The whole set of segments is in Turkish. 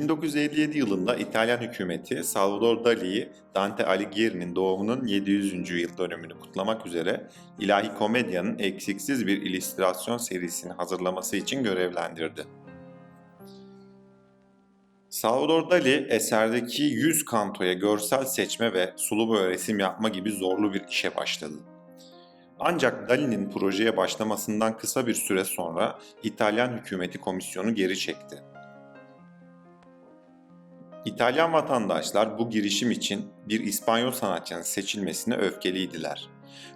1957 yılında İtalyan hükümeti Salvador Dali'yi Dante Alighieri'nin doğumunun 700. yıl dönümünü kutlamak üzere İlahi Komedya'nın eksiksiz bir illüstrasyon serisini hazırlaması için görevlendirdi. Salvador Dali eserdeki 100 kantoya görsel seçme ve sulu boya resim yapma gibi zorlu bir işe başladı. Ancak Dali'nin projeye başlamasından kısa bir süre sonra İtalyan hükümeti komisyonu geri çekti. İtalyan vatandaşlar bu girişim için bir İspanyol sanatçının seçilmesine öfkeliydiler.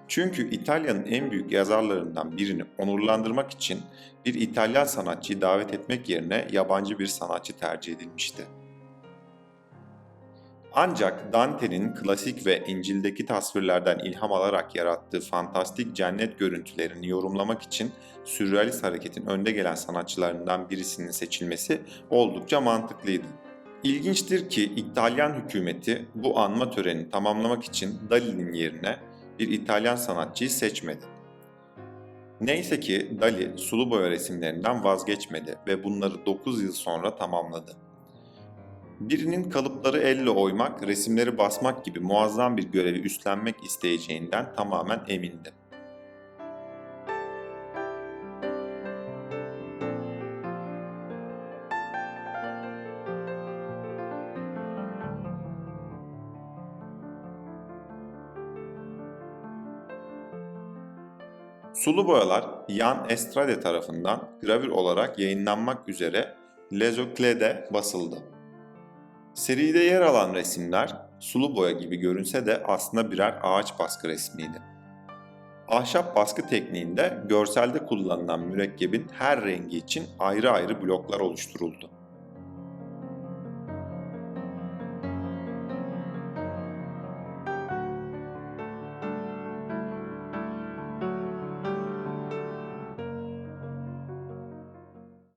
Çünkü İtalya'nın en büyük yazarlarından birini onurlandırmak için bir İtalyan sanatçıyı davet etmek yerine yabancı bir sanatçı tercih edilmişti. Ancak Dante'nin klasik ve İncil'deki tasvirlerden ilham alarak yarattığı fantastik cennet görüntülerini yorumlamak için sürrealist hareketin önde gelen sanatçılarından birisinin seçilmesi oldukça mantıklıydı. İlginçtir ki İtalyan hükümeti bu anma törenini tamamlamak için Dali'nin yerine bir İtalyan sanatçıyı seçmedi. Neyse ki Dali sulu boya resimlerinden vazgeçmedi ve bunları 9 yıl sonra tamamladı. Birinin kalıpları elle oymak, resimleri basmak gibi muazzam bir görevi üstlenmek isteyeceğinden tamamen emindi. Sulu boyalar Jan Estrade tarafından gravür olarak yayınlanmak üzere Les Ocles'de basıldı. Seride yer alan resimler sulu boya gibi görünse de aslında birer ağaç baskı resmiydi. Ahşap baskı tekniğinde görselde kullanılan mürekkebin her rengi için ayrı ayrı bloklar oluşturuldu.